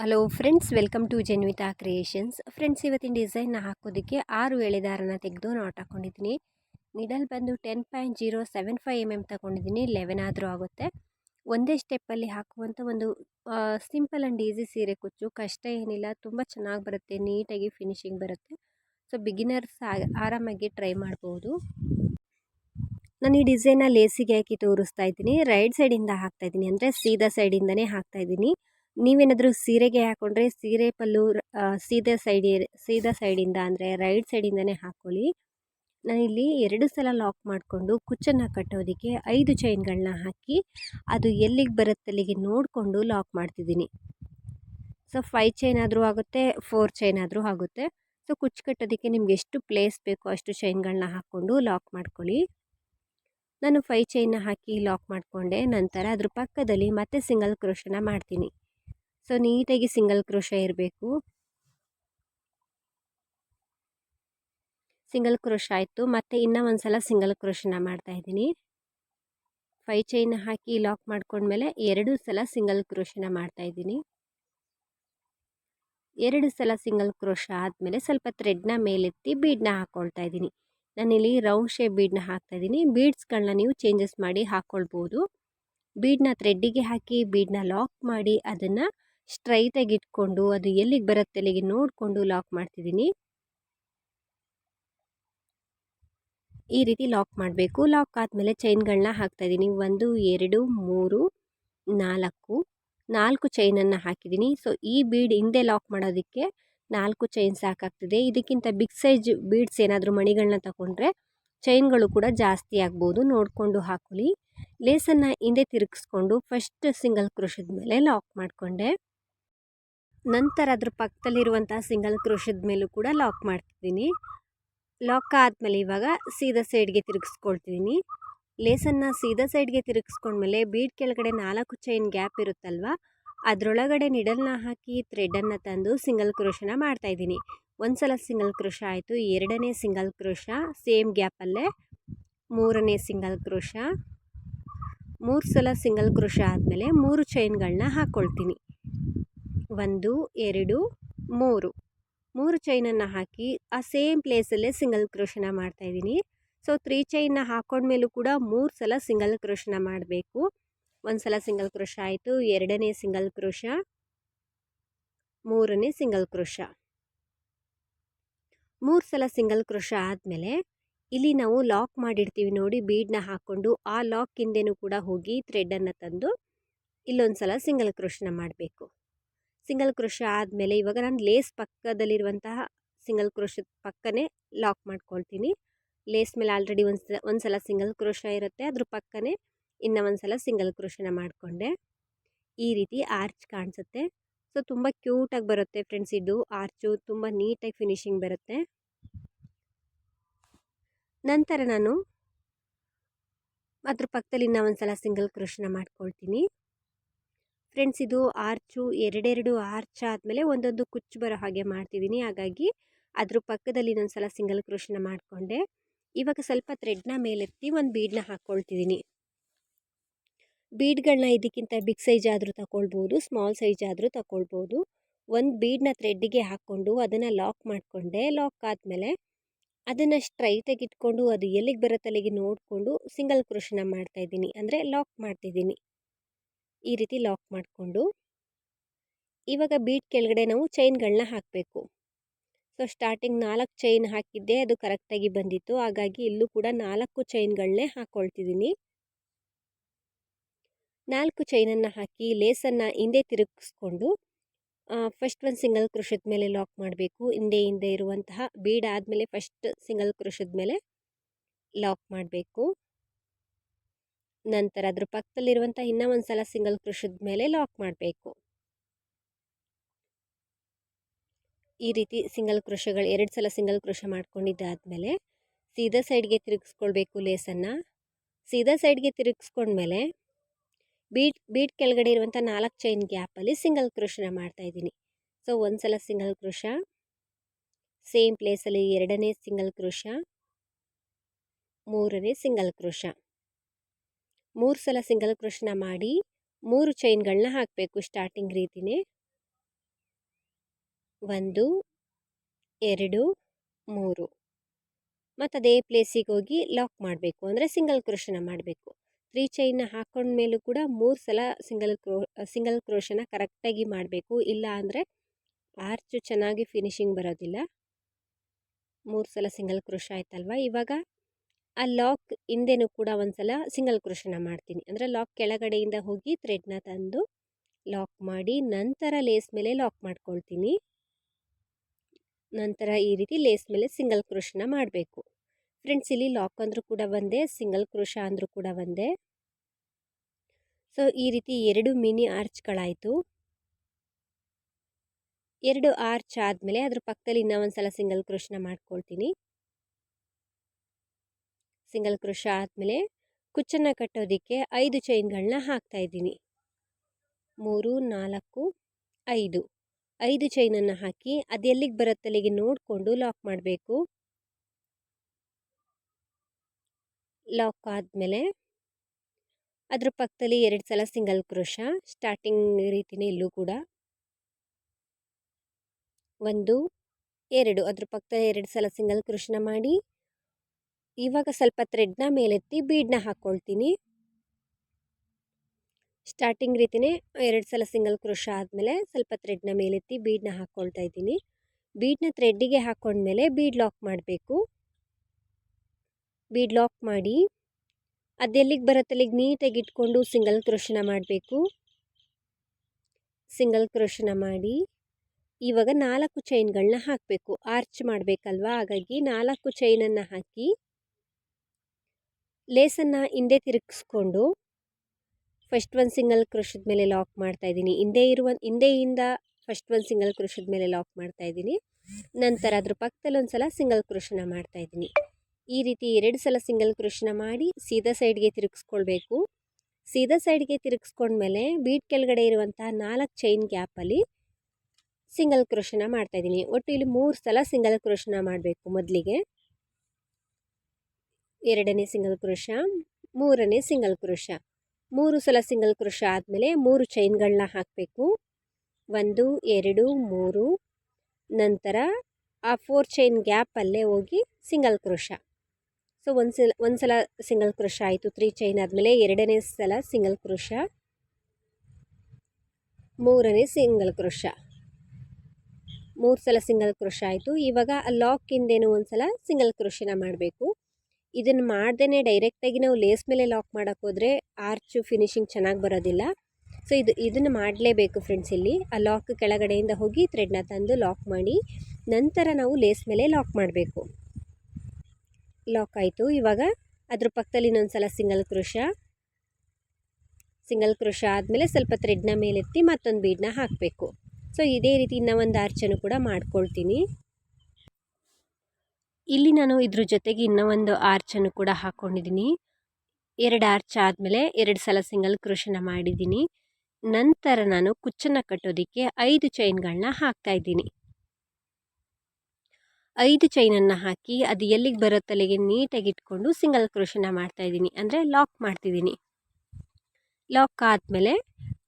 Hello friends welcome to Jenvita creations friends ಇವತ್ತಿನ ಡಿಸೈನ್ನ ಹಾಕೋದಕ್ಕೆ ಆರು ಎಳೆದಾರನ ತೆಗೆದು ನಾಟ್ ಹಾಕ್ಕೊಂಡಿದ್ದೀನಿ ನಿಡಲ್ ಬಂದು ten point zero seven five M M ತಗೊಂಡಿದ್ದೀನಿ. ಲೆವೆನ್ ಆದರೂ ಆಗುತ್ತೆ. ಒಂದೇ ಸ್ಟೆಪ್ಪಲ್ಲಿ ಹಾಕುವಂಥ ಒಂದು ಸಿಂಪಲ್ ಆ್ಯಂಡ್ ಈಸಿ ಸೀರೆ ಕುಚ್ಚು. ಕಷ್ಟ ಏನಿಲ್ಲ. ತುಂಬ ಚೆನ್ನಾಗಿ ಬರುತ್ತೆ. ನೀಟಾಗಿ ಫಿನಿಶಿಂಗ್ ಬರುತ್ತೆ. ಸೊ ಬಿಗಿನರ್ಸ್ ಆರಾಮಾಗಿ ಟ್ರೈ ಮಾಡ್ಬೋದು. ನಾನು ಈ ಡಿಸೈನ ಲೇಸಿಗೆ ಹಾಕಿ ತೋರಿಸ್ತಾ ಇದ್ದೀನಿ. ರೈಟ್ ಸೈಡಿಂದ ಹಾಕ್ತಾ ಇದ್ದೀನಿ. ಅಂದರೆ ಸೀದಾ ಸೈಡಿಂದನೇ ಹಾಕ್ತಾ ಇದ್ದೀನಿ. ನೀವೇನಾದರೂ ಸೀರೆಗೆ ಹಾಕ್ಕೊಂಡ್ರೆ ಸೀರೆ ಪಲ್ಲು ಸೀದಾ ಸೈಡ್ ಸೀದಾ ಸೈಡಿಂದ ಅಂದರೆ ರೈಟ್ ಸೈಡಿಂದನೇ ಹಾಕ್ಕೊಳ್ಳಿ ನಾನಿಲ್ಲಿ ಎರಡು ಸಲ ಲಾಕ್ ಮಾಡಿಕೊಂಡು ಕುಚ್ಚನ್ನು ಕಟ್ಟೋದಕ್ಕೆ ಐದು ಚೈನ್ಗಳನ್ನ ಹಾಕಿ ಅದು ಎಲ್ಲಿಗೆ ಬರುತ್ತಲ್ಲಿಗೆ ನೋಡಿಕೊಂಡು ಲಾಕ್ ಮಾಡ್ತಿದ್ದೀನಿ. ಸೊ ಫೈ ಚೈನ್ ಆದರೂ ಆಗುತ್ತೆ, ಫೋರ್ ಚೈನ್ ಆದರೂ ಆಗುತ್ತೆ. ಸೊ, ಕುಚ್ಚು ಕಟ್ಟೋದಕ್ಕೆ ನಿಮ್ಗೆ ಎಷ್ಟು ಪ್ಲೇಸ್ ಬೇಕೋ ಅಷ್ಟು ಚೈನ್ಗಳನ್ನ ಹಾಕ್ಕೊಂಡು ಲಾಕ್ ಮಾಡ್ಕೊಳ್ಳಿ. ನಾನು ಫೈ ಚೈನ್ನ ಹಾಕಿ ಲಾಕ್ ಮಾಡಿಕೊಂಡೆ, ನಂತರ ಅದ್ರ ಪಕ್ಕದಲ್ಲಿ ಮತ್ತೆ ಸಿಂಗಲ್ ಕ್ರೋಶನ ಮಾಡ್ತೀನಿ. ಸೊ ನೀಟಾಗಿ ಸಿಂಗಲ್ ಕ್ರೋಶ ಇರಬೇಕು. ಸಿಂಗಲ್ ಕ್ರೋಶ ಆಯಿತು. ಮತ್ತು ಇನ್ನೂ ಒಂದು ಸಲ ಸಿಂಗಲ್ ಕ್ರೋಶನ ಮಾಡ್ತಾಯಿದ್ದೀನಿ ಫೈ ಚೈನ್ ಹಾಕಿ ಲಾಕ್ ಮಾಡ್ಕೊಂಡ್ಮೇಲೆ ಎರಡು ಸಲ ಸಿಂಗಲ್ ಕ್ರೋಶನ ಮಾಡ್ತಾಯಿದ್ದೀನಿ ಎರಡು ಸಲ ಸಿಂಗಲ್ ಕ್ರೋಶ ಆದಮೇಲೆ ಸ್ವಲ್ಪ ಥ್ರೆಡ್ನ ಮೇಲೆತ್ತಿ ಬೀಡ್ನ ಹಾಕ್ಕೊಳ್ತಾ ಇದ್ದೀನಿ. ನಾನಿಲ್ಲಿ ರೌಂಡ್ ಶೇಪ್ ಹಾಕ್ತಾ ಇದ್ದೀನಿ. ಬೀಡ್ಸ್ಗಳನ್ನ ನೀವು ಚೇಂಜಸ್ ಮಾಡಿ ಹಾಕ್ಕೊಳ್ಬೋದು ಬೀಡ್ನ ಥ್ರೆಡ್ಡಿಗೆ ಹಾಕಿ ಬೀಡನ್ನ ಲಾಕ್ ಮಾಡಿ ಅದನ್ನು ಸ್ಟ್ರೈಟಾಗಿ ಇಟ್ಕೊಂಡು ಅದು ಎಲ್ಲಿಗೆ ಬರುತ್ತೆ ಅಲ್ಲಿಗೆ ನೋಡಿಕೊಂಡು ಲಾಕ್ ಮಾಡ್ತಿದ್ದೀನಿ. ಈ ರೀತಿ ಲಾಕ್ ಮಾಡಬೇಕು. ಲಾಕ್ ಆದಮೇಲೆ ಚೈನ್ಗಳನ್ನ ಹಾಕ್ತಾಯಿದ್ದೀನಿ ಒಂದು, ಎರಡು, ಮೂರು, ನಾಲ್ಕು. ನಾಲ್ಕು ಚೈನನ್ನು ಹಾಕಿದ್ದೀನಿ. ಸೊ ಈ ಬೀಡ್ ಹಿಂದೆ ಲಾಕ್ ಮಾಡೋದಕ್ಕೆ ನಾಲ್ಕು ಚೈನ್ ಸಾಕಾಗ್ತಿದೆ. ಇದಕ್ಕಿಂತ ಬಿಗ್ ಸೈಜ್ ಬೀಡ್ಸ್ ಏನಾದರೂ ಮಣಿಗಳನ್ನ ತಗೊಂಡ್ರೆ ಚೈನ್ಗಳು ಕೂಡ ಜಾಸ್ತಿ ಆಗ್ಬೋದು. ನೋಡಿಕೊಂಡು ಹಾಕೊಳ್ಳಿ. ಲೇಸನ್ನು ಹಿಂದೆ ತಿರುಗಿಸ್ಕೊಂಡು ಫಸ್ಟ್ ಸಿಂಗಲ್ ಕ್ರೋಶದ ಮೇಲೆ ಲಾಕ್ ಮಾಡಿಕೊಂಡೆ. ನಂತರ ಅದ್ರ ಪಕ್ಕದಲ್ಲಿರುವಂಥ ಸಿಂಗಲ್ ಕ್ರೋಶದ ಮೇಲೂ ಕೂಡ ಲಾಕ್ ಮಾಡ್ತಿದ್ದೀನಿ. ಲಾಕ್ ಆದಮೇಲೆ ಇವಾಗ ಸೀದಾ ಸೈಡ್ಗೆ ತಿರುಗಿಸ್ಕೊಳ್ತಿದ್ದೀನಿ. ಲೇಸನ್ನು ಸೀದಾ ಸೈಡ್ಗೆ ತಿರುಗಿಸ್ಕೊಂಡ್ಮೇಲೆ ಬೀಡ್ ಕೆಳಗಡೆ ನಾಲ್ಕು ಚೈನ್ ಗ್ಯಾಪ್ ಇರುತ್ತಲ್ವ, ಅದರೊಳಗಡೆ ನಿಡಲ್ನ ಹಾಕಿ ಥ್ರೆಡನ್ನು ತಂದು ಸಿಂಗಲ್ ಕ್ರೋಶನ ಮಾಡ್ತಾಯಿದ್ದೀನಿ ಒಂದು ಸಲ ಸಿಂಗಲ್ ಕ್ರೋಶ ಆಯಿತು, ಎರಡನೇ ಸಿಂಗಲ್ ಕ್ರೋಶ ಸೇಮ್ ಗ್ಯಾಪಲ್ಲೇ ಮೂರನೇ ಸಿಂಗಲ್ ಕ್ರೋಶ ಮೂರು ಸಲ ಸಿಂಗಲ್ ಕ್ರೋಶ ಆದಮೇಲೆ ಮೂರು ಚೈನ್ಗಳನ್ನ ಹಾಕ್ಕೊಳ್ತೀನಿ ಒಂದು, ಎರಡು, ಮೂರು. ಮೂರು ಚೈನನ್ನು ಹಾಕಿ ಆ ಸೇಮ್ ಪ್ಲೇಸಲ್ಲೇ ಸಿಂಗಲ್ ಕ್ರೋಶನ ಮಾಡ್ತಾಯಿದ್ದೀನಿ ಸೊ ತ್ರೀ ಚೈನ್ನ ಹಾಕೊಂಡ್ಮೇಲೂ ಕೂಡ ಮೂರು ಸಲ ಸಿಂಗಲ್ ಕ್ರೋಶನ ಮಾಡಬೇಕು. ಒಂದು ಸಲ ಸಿಂಗಲ್ ಕ್ರೋಶ ಆಯಿತು, ಎರಡನೇ ಸಿಂಗಲ್ ಕ್ರೋಶ ಮೂರನೇ ಸಿಂಗಲ್ ಕ್ರೋಶ ಮೂರು ಸಲ ಸಿಂಗಲ್ ಕ್ರೋಶ ಆದಮೇಲೆ ಇಲ್ಲಿ ನಾವು ಲಾಕ್ ಮಾಡಿರ್ತೀವಿ ನೋಡಿ ಬೀಡನ್ನ ಹಾಕ್ಕೊಂಡು ಆ ಲಾಕ್ ಹಿಂದೆನೂ ಕೂಡ ಹೋಗಿ ಥ್ರೆಡನ್ನು ತಂದು ಇಲ್ಲೊಂದು ಸಲ ಸಿಂಗಲ್ ಕ್ರೋಷನ ಮಾಡಬೇಕು. ಸಿಂಗಲ್ ಕ್ರೋಶ ಆದಮೇಲೆ ಇವಾಗ ನಾನು ಲೇಸ್ ಪಕ್ಕದಲ್ಲಿರುವಂತಹ ಸಿಂಗಲ್ ಕ್ರೋಶದ ಪಕ್ಕನೇ ಲಾಕ್ ಮಾಡ್ಕೊಳ್ತೀನಿ. ಲೇಸ್ ಮೇಲೆ ಆಲ್ರೆಡಿ ಒಂದು ಒಂದು ಸಲ ಸಿಂಗಲ್ ಕ್ರೋಶ ಇರುತ್ತೆ. ಅದ್ರ ಪಕ್ಕನೇ ಇನ್ನು ಒಂದು ಸಲ ಸಿಂಗಲ್ ಕ್ರೋಶನ ಮಾಡಿಕೊಂಡೆ. ಈ ರೀತಿ ಆರ್ಚ್ ಕಾಣಿಸುತ್ತೆ. ಸೊ, ತುಂಬ ಕ್ಯೂಟಾಗಿ ಬರುತ್ತೆ ಫ್ರೆಂಡ್ಸ್ ಇದು. ಆರ್ಚು ತುಂಬ ನೀಟಾಗಿ ಫಿನಿಶಿಂಗ್ ಬರುತ್ತೆ. ನಂತರ ನಾನು ಅದ್ರ ಪಕ್ಕದಲ್ಲಿ ಇನ್ನೂ ಒಂದು ಸಲ ಸಿಂಗಲ್ ಕ್ರೋಶನ ಮಾಡ್ಕೊಳ್ತೀನಿ. ಫ್ರೆಂಡ್ಸ್ ಇದು ಆರ್ಚು, ಎರಡೆರಡು ಆರ್ಚ್ ಆದಮೇಲೆ ಒಂದೊಂದು ಕುಚ್ಚು ಬರೋ ಹಾಗೆ ಮಾಡ್ತಿದ್ದೀನಿ. ಹಾಗಾಗಿ ಅದ್ರ ಪಕ್ಕದಲ್ಲಿ ಇನ್ನೊಂದು ಸಲ ಸಿಂಗಲ್ ಕ್ರೋಶನ ಮಾಡಿಕೊಂಡೆ. ಇವಾಗ ಸ್ವಲ್ಪ ಥ್ರೆಡ್ನ ಮೇಲೆತ್ತಿ ಒಂದು ಬೀಡನ್ನ ಹಾಕ್ಕೊಳ್ತಿದ್ದೀನಿ ಬೀಡ್ಗಳನ್ನ ಇದಕ್ಕಿಂತ ಬಿಗ್ ಸೈಜ್ ಆದರೂ ತಗೊಳ್ಬೋದು ಸ್ಮಾಲ್ ಸೈಜ್ ಆದರೂ ತಗೊಳ್ಬೋದು ಒಂದು ಬೀಡನ್ನ ಥ್ರೆಡ್ಡಿಗೆ ಹಾಕ್ಕೊಂಡು ಅದನ್ನು ಲಾಕ್ ಮಾಡಿಕೊಂಡೆ. ಲಾಕ್ ಆದಮೇಲೆ ಅದನ್ನು ಸ್ಟ್ರೈಟಾಗಿ ಇಟ್ಕೊಂಡು ಅದು ಎಲ್ಲಿಗೆ ಬರೋ ಅಲ್ಲಿಗೆ ನೋಡಿಕೊಂಡು ಸಿಂಗಲ್ ಕ್ರೋಶನ ಮಾಡ್ತಾಯಿದ್ದೀನಿ ಅಂದರೆ ಲಾಕ್ ಮಾಡ್ತಿದ್ದೀನಿ. ಈ ರೀತಿ ಲಾಕ್ ಮಾಡಿಕೊಂಡು ಇವಾಗ ಬೀಟ್ ಕೆಳಗಡೆ ನಾವು ಚೈನ್ಗಳನ್ನ ಹಾಕಬೇಕು. ಸೊ, ಸ್ಟಾರ್ಟಿಂಗ್ ನಾಲ್ಕು ಚೈನ್ ಹಾಕಿದ್ದೆ, ಅದು ಕರೆಕ್ಟಾಗಿ ಬಂದಿತ್ತು. ಹಾಗಾಗಿ ಇಲ್ಲೂ ಕೂಡ ನಾಲ್ಕು ಚೈನ್ಗಳನ್ನೇ ಹಾಕ್ಕೊಳ್ತಿದ್ದೀನಿ ನಾಲ್ಕು ಚೈನನ್ನು ಹಾಕಿ ಲೇಸನ್ನು ಹಿಂದೆ ತಿರುಗಿಸ್ಕೊಂಡು ಫಸ್ಟ್ ಒಂದು ಸಿಂಗಲ್ ಕ್ರೋಶದ ಮೇಲೆ ಲಾಕ್ ಮಾಡಬೇಕು. ಹಿಂದೆ ಹಿಂದೆ ಇರುವಂತಹ ಬೀಡ್ ಆದಮೇಲೆ ಫಸ್ಟ್ ಸಿಂಗಲ್ ಕೃಷದ ಮೇಲೆ ಲಾಕ್ ಮಾಡಬೇಕು. ನಂತರ ಅದ್ರ ಪಕ್ಕದಲ್ಲಿರುವಂಥ ಇನ್ನೂ ಒಂದು ಸಲ ಸಿಂಗಲ್ ಕ್ರೋಶದ ಮೇಲೆ ಲಾಕ್ ಮಾಡಬೇಕು. ಈ ರೀತಿ ಸಿಂಗಲ್ ಕ್ರೋಶಗಳು ಎರಡು ಸಲ ಸಿಂಗಲ್ ಕ್ರೋಶ ಮಾಡ್ಕೊಂಡಿದ್ದಾದಮೇಲೆ ಸೀದಾ ಸೈಡ್ಗೆ ತಿರುಗಿಸ್ಕೊಳ್ಬೇಕು ಲೇಸನ್ನು. ಸೀದಾ ಸೈಡ್ಗೆ ತಿರುಗಿಸ್ಕೊಂಡ್ಮೇಲೆ ಬೀಟ್ ಬೀಟ್ ಕೆಳಗಡೆ ಇರುವಂಥ ನಾಲ್ಕು ಚೈನ್ ಗ್ಯಾಪಲ್ಲಿ ಸಿಂಗಲ್ ಕ್ರೋಶನ ಮಾಡ್ತಾಯಿದ್ದೀನಿ ಸೊ ಒಂದು ಸಲ ಸಿಂಗಲ್ ಕ್ರೋಶ ಸೇಮ್ ಪ್ಲೇಸಲ್ಲಿ ಎರಡನೇ ಸಿಂಗಲ್ ಕ್ರೋಶ ಮೂರನೇ ಸಿಂಗಲ್ ಕ್ರೋಶ ಮೂರು ಸಲ ಸಿಂಗಲ್ ಕ್ರೋಶನ ಮಾಡಿ ಮೂರು ಚೈನ್ಗಳನ್ನ ಹಾಕಬೇಕು ಸ್ಟಾರ್ಟಿಂಗ್ ರೀತಿನೇ. ಒಂದು, ಎರಡು, ಮೂರು. ಮತ್ತು ಅದೇ ಪ್ಲೇಸಿಗೆ ಹೋಗಿ ಲಾಕ್ ಮಾಡಬೇಕು. ಅಂದರೆ ಸಿಂಗಲ್ ಕ್ರೋಶನ ಮಾಡಬೇಕು. ತ್ರೀ ಚೈನ್ನ ಹಾಕೊಂಡ್ಮೇಲೂ ಕೂಡ ಮೂರು ಸಲ ಸಿಂಗಲ್ ಕ್ರೋ ಸಿಂಗಲ್ ಕ್ರೋಶನ ಕರೆಕ್ಟಾಗಿ ಮಾಡಬೇಕು. ಇಲ್ಲ ಅಂದರೆ ಆರ್ಚು ಚೆನ್ನಾಗಿ ಫಿನಿಶಿಂಗ್ ಬರೋದಿಲ್ಲ. ಮೂರು ಸಲ ಸಿಂಗಲ್ ಕ್ರೋಶ ಆಯ್ತಲ್ವ ಇವಾಗ? ಆ ಲಾಕ್ ಹಿಂದೆನೂ ಕೂಡ ಒಂದ್ಸಲ ಸಿಂಗಲ್ ಕ್ರೋಶನ ಮಾಡ್ತೀನಿ. ಅಂದರೆ ಲಾಕ್ ಕೆಳಗಡೆಯಿಂದ ಹೋಗಿ ಥ್ರೆಡ್ನ ತಂದು ಲಾಕ್ ಮಾಡಿ ನಂತರ ಲೇಸ್ ಮೇಲೆ ಲಾಕ್ ಮಾಡ್ಕೊಳ್ತೀನಿ. ನಂತರ ಈ ರೀತಿ ಲೇಸ್ ಮೇಲೆ ಸಿಂಗಲ್ ಕ್ರೋಶನ ಮಾಡಬೇಕು. ಫ್ರೆಂಡ್ಸ್, ಇಲ್ಲಿ ಲಾಕ್ ಅಂದರೂ ಕೂಡ ಒಂದೇ, ಸಿಂಗಲ್ ಕ್ರೋಶ ಅಂದರೂ ಕೂಡ ಒಂದೇ. ಸೊ, ಈ ರೀತಿ ಎರಡು ಮಿನಿ ಆರ್ಚ್ಗಳಾಯಿತು. ಎರಡು ಆರ್ಚ್ ಆದಮೇಲೆ ಅದ್ರ ಪಕ್ಕದಲ್ಲಿ ಇನ್ನೂ ಒಂದು ಸಲ ಸಿಂಗಲ್ ಕ್ರೋಶನ ಮಾಡ್ಕೊಳ್ತೀನಿ. ಸಿಂಗಲ್ ಕ್ರೋಶ ಆದಮೇಲೆ ಕುಚ್ಚನ್ನು ಕಟ್ಟೋದಕ್ಕೆ ಐದು ಚೈನ್ಗಳನ್ನ ಹಾಕ್ತಾ ಇದ್ದೀನಿ. ಮೂರು, ನಾಲ್ಕು, ಐದು. ಐದು ಚೈನನ್ನು ಹಾಕಿ ಅದು ಎಲ್ಲಿಗೆ ಬರುತ್ತಲ್ಲಿಗೆ ನೋಡಿಕೊಂಡು ಲಾಕ್ ಮಾಡಬೇಕು. ಲಾಕ್ ಆದಮೇಲೆ ಅದ್ರ ಪಕ್ಕದಲ್ಲಿ ಎರಡು ಸಲ ಸಿಂಗಲ್ ಕ್ರೋಶ, ಸ್ಟಾರ್ಟಿಂಗ್ ರೀತಿನೇ ಇಲ್ಲೂ ಕೂಡ. ಒಂದು, ಎರಡು. ಅದ್ರ ಪಕ್ಕದಲ್ಲಿ ಎರಡು ಸಲ ಸಿಂಗಲ್ ಕ್ರೋಶನ ಮಾಡಿ ಇವಾಗ ಸ್ವಲ್ಪ ಥ್ರೆಡ್ನ ಮೇಲೆತ್ತಿ ಬೀಡನ್ನ ಹಾಕ್ಕೊಳ್ತೀನಿ ಸ್ಟಾರ್ಟಿಂಗ್ ರೀತಿನೇ ಎರಡು ಸಲ ಸಿಂಗಲ್ ಕ್ರೋಶ ಆದಮೇಲೆ ಸ್ವಲ್ಪ ಥ್ರೆಡ್ನ ಮೇಲೆತ್ತಿ ಬೀಡನ್ನ ಹಾಕ್ಕೊಳ್ತಾ ಇದ್ದೀನಿ. ಬೀಡನ್ನ ಥ್ರೆಡ್ಡಿಗೆ ಹಾಕ್ಕೊಂಡ್ಮೇಲೆ ಬೀಡ್ ಲಾಕ್ ಮಾಡಬೇಕು. ಬೀಡ್ ಲಾಕ್ ಮಾಡಿ ಅದೆಲ್ಲಿಗೆ ಬರತ್ತಲ್ಲಿಗೆ ನೀಟಾಗಿ ಇಟ್ಕೊಂಡು ಸಿಂಗಲ್ ಕ್ರೋಶನ ಮಾಡಬೇಕು. ಸಿಂಗಲ್ ಕ್ರೋಶನ ಮಾಡಿ ಇವಾಗ ನಾಲ್ಕು ಚೈನ್ಗಳನ್ನ ಹಾಕಬೇಕು. ಆರ್ಚ್ ಮಾಡಬೇಕಲ್ವಾ? ಹಾಗಾಗಿ ನಾಲ್ಕು ಚೈನನ್ನು ಹಾಕಿ ಲೇಸನ್ನು ಹಿಂದೆ ತಿರುಗಿಸ್ಕೊಂಡು ಫಸ್ಟ್ ಒಂದು ಸಿಂಗಲ್ ಕ್ರೋಶದ ಮೇಲೆ ಲಾಕ್ ಮಾಡ್ತಾ ಇದ್ದೀನಿ. ಹಿಂದೆ ಇರುವ, ಹಿಂದೆಯಿಂದ ಫಸ್ಟ್ ಒಂದು ಸಿಂಗಲ್ ಕ್ರೋಶದ ಮೇಲೆ ಲಾಕ್ ಮಾಡ್ತಾ ಇದ್ದೀನಿ. ನಂತರ ಅದ್ರ ಪಕ್ಕದಲ್ಲಿ ಒಂದು ಸಲ ಸಿಂಗಲ್ ಕ್ರೋಶನ ಮಾಡ್ತಾ ಇದ್ದೀನಿ. ಈ ರೀತಿ ಎರಡು ಸಲ ಸಿಂಗಲ್ ಕ್ರೋಶನ ಮಾಡಿ ಸೀದಾ ಸೈಡ್ಗೆ ತಿರುಗಿಸ್ಕೊಳ್ಬೇಕು. ಸೀದಾ ಸೈಡ್ಗೆ ತಿರುಗಿಸ್ಕೊಂಡ್ಮೇಲೆ ಬೀಟ್ ಕೆಳಗಡೆ ಇರುವಂತಹ ನಾಲ್ಕು ಚೈನ್ ಗ್ಯಾಪಲ್ಲಿ ಸಿಂಗಲ್ ಕ್ರೋಶನ ಮಾಡ್ತಾ ಇದ್ದೀನಿ. ಒಟ್ಟು ಇಲ್ಲಿ ಮೂರು ಸಲ ಸಿಂಗಲ್ ಕ್ರೋಶನ ಮಾಡಬೇಕು ಮೊದಲಿಗೆ. ಎರಡನೇ ಸಿಂಗಲ್ ಕ್ರೋಶ ಮೂರನೇ ಸಿಂಗಲ್ ಕ್ರೋಶ ಮೂರು ಸಲ ಸಿಂಗಲ್ ಕ್ರೋಶ ಆದಮೇಲೆ ಮೂರು ಚೈನ್ಗಳನ್ನ ಹಾಕಬೇಕು. ಒಂದು, ಎರಡು, ಮೂರು. ನಂತರ ಆ ಫೋರ್ ಚೈನ್ ಗ್ಯಾಪಲ್ಲೇ ಹೋಗಿ ಸಿಂಗಲ್ ಕ್ರೋಶ ಸೊ ಒಂದು ಸಲ ಒಂದು ಸಲ ಸಿಂಗಲ್ ಕ್ರೋಶ ಆಯಿತು ತ್ರೀ ಚೈನ್ ಆದಮೇಲೆ ಎರಡನೇ ಸಲ ಸಿಂಗಲ್ ಕ್ರೋಶ ಮೂರನೇ ಸಿಂಗಲ್ ಕ್ರೋಶ ಮೂರು ಸಲ ಸಿಂಗಲ್ ಕ್ರೋಶ ಆಯಿತು. ಇವಾಗ ಲಾಕಿಂದೇನು ಒಂದು ಸಲ ಸಿಂಗಲ್ ಕ್ರೋಶನ ಮಾಡಬೇಕು. ಇದನ್ನು ಮಾಡ್ದೇ ಡೈರೆಕ್ಟಾಗಿ ನಾವು ಲೇಸ್ ಮೇಲೆ ಲಾಕ್ ಮಾಡೋಕ್ಕೆ ಹೋದರೆ ಆರ್ಚು ಫಿನಿಶಿಂಗ್ ಚೆನ್ನಾಗಿ ಬರೋದಿಲ್ಲ. ಸೊ ಇದು, ಇದನ್ನು ಮಾಡಲೇಬೇಕು ಫ್ರೆಂಡ್ಸ್ ಇಲ್ಲಿ. ಆ ಲಾಕ್ ಕೆಳಗಡೆಯಿಂದ ಹೋಗಿ ಥ್ರೆಡ್ನ ತಂದು ಲಾಕ್ ಮಾಡಿ, ನಂತರ ನಾವು ಲೇಸ್ ಮೇಲೆ ಲಾಕ್ ಮಾಡಬೇಕು. ಲಾಕ್ ಆಯಿತು. ಇವಾಗ ಅದ್ರ ಪಕ್ಕದಲ್ಲಿ ಇನ್ನೊಂದು ಸಲ ಸಿಂಗಲ್ ಕ್ರೋಶ ಸಿಂಗಲ್ ಕ್ರೋಶ ಆದಮೇಲೆ ಸ್ವಲ್ಪ ಥ್ರೆಡ್ನ ಮೇಲೆತ್ತಿ ಮತ್ತೊಂದು ಬೀಡನ್ನ ಹಾಕಬೇಕು. ಸೊ ಇದೇ ರೀತಿ ಇನ್ನೂ ಒಂದು ಆರ್ಚನ್ನು ಕೂಡ ಮಾಡ್ಕೊಳ್ತೀನಿ. ಇಲ್ಲಿ ನಾನು ಇದ್ರ ಜೊತೆಗೆ ಇನ್ನೂ ಒಂದು ಆರ್ಚನ್ನು ಕೂಡ ಹಾಕ್ಕೊಂಡಿದ್ದೀನಿ ಎರಡು ಆರ್ಚ್ ಆದಮೇಲೆ ಎರಡು ಸಲ ಸಿಂಗಲ್ ಕ್ರೋಶನ ಮಾಡಿದ್ದೀನಿ. ನಂತರ ನಾನು ಕುಚ್ಚನ್ನು ಕಟ್ಟೋದಕ್ಕೆ ಐದು ಚೈನ್ಗಳನ್ನ ಹಾಕ್ತಾ ಇದ್ದೀನಿ. ಐದು ಚೈನನ್ನು ಹಾಕಿ ಅದು ಎಲ್ಲಿಗೆ ಬರೋ ತಲೆಗೆ ನೀಟಾಗಿ ಇಟ್ಕೊಂಡು ಸಿಂಗಲ್ ಕ್ರೋಶನ ಮಾಡ್ತಾ ಇದ್ದೀನಿ. ಅಂದರೆ ಲಾಕ್ ಮಾಡ್ತಿದ್ದೀನಿ. ಲಾಕ್ ಆದಮೇಲೆ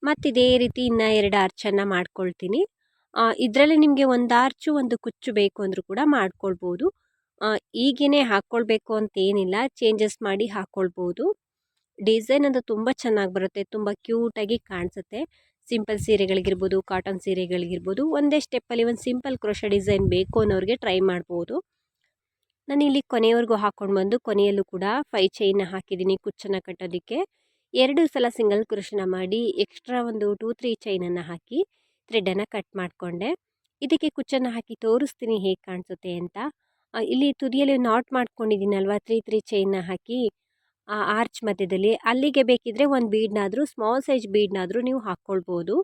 ಮತ್ತಿದೇ ರೀತಿ ಇನ್ನು ಎರಡು ಆರ್ಚನ್ನು ಮಾಡ್ಕೊಳ್ತೀನಿ. ಇದರಲ್ಲಿ ನಿಮಗೆ ಒಂದು ಆರ್ಚು, ಒಂದು ಕುಚ್ಚು ಬೇಕು ಅಂದರೂ ಕೂಡ ಮಾಡ್ಕೊಳ್ಬೋದು. ಈಗೇ ಹಾಕ್ಕೊಳ್ಬೇಕು ಅಂತೇನಿಲ್ಲ ಚೇಂಜಸ್ ಮಾಡಿ ಹಾಕ್ಕೊಳ್ಬೋದು ಡಿಸೈನ್ ಅದು ತುಂಬ ಚೆನ್ನಾಗಿ ಬರುತ್ತೆ. ತುಂಬ ಕ್ಯೂಟಾಗಿ ಕಾಣಿಸುತ್ತೆ. ಸಿಂಪಲ್ ಸೀರೆಗಳಿಗಿರ್ಬೋದು ಕಾಟನ್ ಸೀರೆಗಳಿಗಿರ್ಬೋದು. ಒಂದೇ ಸ್ಟೆಪ್ಪಲ್ಲಿ ಒಂದು ಸಿಂಪಲ್ ಕ್ರೋಶ ಡಿಸೈನ್ ಬೇಕು ಅನ್ನೋರಿಗೆ ಟ್ರೈ ಮಾಡ್ಬೋದು. ನಾನು ಇಲ್ಲಿ ಕೊನೆಯವರೆಗೂ ಹಾಕ್ಕೊಂಡು ಬಂದು ಕೊನೆಯಲ್ಲೂ ಕೂಡ ಫೈ ಚೈನ್ನ ಹಾಕಿದ್ದೀನಿ ಕುಚ್ಚನ್ನು ಕಟ್ಟೋದಕ್ಕೆ. ಎರಡು ಸಲ ಸಿಂಗಲ್ ಕ್ರೋಶನ ಮಾಡಿ ಎಕ್ಸ್ಟ್ರಾ ಒಂದು ಟೂ ತ್ರೀ ಚೈನನ್ನು ಹಾಕಿ ಥ್ರೆಡನ್ನು ಕಟ್ ಮಾಡಿಕೊಂಡೆ. ಇದಕ್ಕೆ ಕುಚ್ಚನ್ನು ಹಾಕಿ ತೋರಿಸ್ತೀನಿ ಹೇಗೆ ಕಾಣಿಸುತ್ತೆ ಅಂತ. ಇಲ್ಲಿ ತುದಿಯಲ್ಲಿ ನಾಟ್ ಮಾಡ್ಕೊಂಡಿದ್ದೀನಲ್ವ? ತ್ರೀ ತ್ರೀ ಚೈನ್ನ ಹಾಕಿ, ಆ ಆರ್ಚ್ ಮಧ್ಯದಲ್ಲಿ. ಅಲ್ಲಿಗೆ ಬೇಕಿದ್ದರೆ ಒಂದು ಬೀಡ್ನಾದರೂ ಸ್ಮಾಲ್ ಸೈಜ್ ಬೀಡ್ನಾದರೂ ನೀವು ಹಾಕ್ಕೊಳ್ಬೋದು.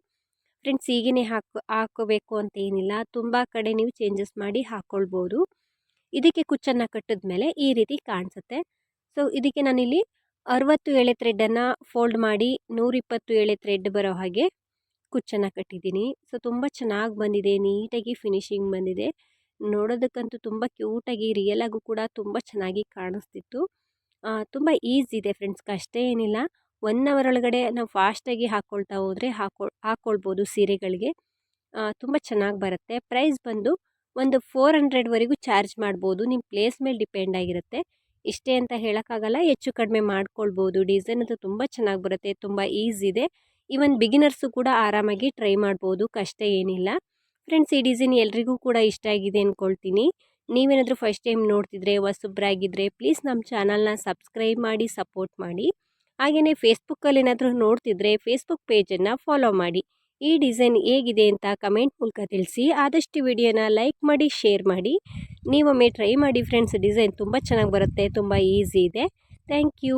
ಫ್ರೆಂಡ್ಸ್ ಈಗಿನೇ ಹಾಕೋ ಹಾಕೋಬೇಕು ಅಂತ ಏನಿಲ್ಲ. ತುಂಬ ಕಡೆ ನೀವು ಚೇಂಜಸ್ ಮಾಡಿ ಹಾಕ್ಕೊಳ್ಬೋದು. ಇದಕ್ಕೆ ಕುಚ್ಚನ್ನು ಕಟ್ಟಿದ ಮೇಲೆ ಈ ರೀತಿ ಕಾಣಿಸುತ್ತೆ. ಸೊ ಇದಕ್ಕೆ ನಾನಿಲ್ಲಿ ಅರವತ್ತು ಎಳೆ ಥ್ರೆಡ್ಡನ್ನು ಫೋಲ್ಡ್ ಮಾಡಿ, ನೂರಿಪ್ಪತ್ತು ಎಳೆ ಥ್ರೆಡ್ ಬರೋ ಹಾಗೆ ಕುಚ್ಚನ್ನು ಕಟ್ಟಿದ್ದೀನಿ. ಸೊ ತುಂಬ ಚೆನ್ನಾಗಿ ಬಂದಿದೆ, ನೀಟಾಗಿ ಫಿನಿಶಿಂಗ್ ಬಂದಿದೆ. ನೋಡೋದಕ್ಕಂತೂ ತುಂಬ ಕ್ಯೂಟಾಗಿ ರಿಯಲಾಗೂ ಕೂಡ ತುಂಬ ಚೆನ್ನಾಗಿ ಕಾಣಿಸ್ತಿತ್ತು. ತುಂಬ ಈಸಿ ಇದೆ ಫ್ರೆಂಡ್ಸ್ ಕಷ್ಟ ಏನಿಲ್ಲ. ಒನ್ ಅವರ್ ಒಳಗಡೆ ನಾವು ಫಾಸ್ಟಾಗಿ ಹಾಕ್ಕೊಳ್ತಾ ಹೋದರೆ ಹಾಕೊ ಹಾಕ್ಕೊಳ್ಬೋದು ಸೀರೆಗಳಿಗೆ. ತುಂಬ ಚೆನ್ನಾಗಿ ಬರುತ್ತೆ. ಪ್ರೈಸ್ ಬಂದು ಒಂದು ಫೋರ್ ಹಂಡ್ರೆಡ್ವರೆಗೂ ಚಾರ್ಜ್ ಮಾಡ್ಬೋದು. ನಿಮ್ಮ ಪ್ಲೇಸ್ ಮೇಲೆ ಡಿಪೆಂಡ್ ಆಗಿರುತ್ತೆ. ಇಷ್ಟೇ ಅಂತ ಹೇಳೋಕ್ಕಾಗಲ್ಲ. ಹೆಚ್ಚು ಕಡಿಮೆ ಮಾಡ್ಕೊಳ್ಬೋದು. ಡಿಸೈನ್ ಅಂತೂ ತುಂಬ ಚೆನ್ನಾಗಿ ಬರುತ್ತೆ. ತುಂಬ ಈಸಿ ಇದೆ. ಈವನ್ ಬಿಗಿನರ್ಸು ಕೂಡ ಆರಾಮಾಗಿ ಟ್ರೈ ಮಾಡ್ಬೋದು. ಕಷ್ಟ ಏನಿಲ್ಲ. ಫ್ರೆಂಡ್ಸ್ ಈ ಡಿಸೈನ್ ಎಲ್ರಿಗೂ ಕೂಡ ಇಷ್ಟ ಆಗಿದೆ ಅಂದ್ಕೊಳ್ತೀನಿ ನೀವೇನಾದರೂ ಫಸ್ಟ್ ಟೈಮ್ ನೋಡ್ತಿದ್ರೆ ಹೊಸಬ್ರಾಗಿದ್ದರೆ ಪ್ಲೀಸ್ ನಮ್ಮ ಚಾನಲ್ನ ಸಬ್ಸ್ಕ್ರೈಬ್ ಮಾಡಿ ಸಪೋರ್ಟ್ ಮಾಡಿ. ಹಾಗೆಯೇ ಫೇಸ್ಬುಕ್ಕಲ್ಲಿ ಏನಾದರೂ ನೋಡ್ತಿದ್ರೆ ಫೇಸ್ಬುಕ್ ಪೇಜನ್ನು ಫಾಲೋ ಮಾಡಿ. ಈ ಡಿಸೈನ್ ಹೇಗಿದೆ ಅಂತ ಕಮೆಂಟ್ ಮೂಲಕ ತಿಳಿಸಿ. ಆದಷ್ಟು ವಿಡಿಯೋನ ಲೈಕ್ ಮಾಡಿ ಶೇರ್ ಮಾಡಿ. ನೀವೊಮ್ಮೆ ಟ್ರೈ ಮಾಡಿ ಫ್ರೆಂಡ್ಸ್ ಡಿಸೈನ್ ತುಂಬ ಚೆನ್ನಾಗಿ ಬರುತ್ತೆ, ತುಂಬ ಈಸಿ ಇದೆ. Thank you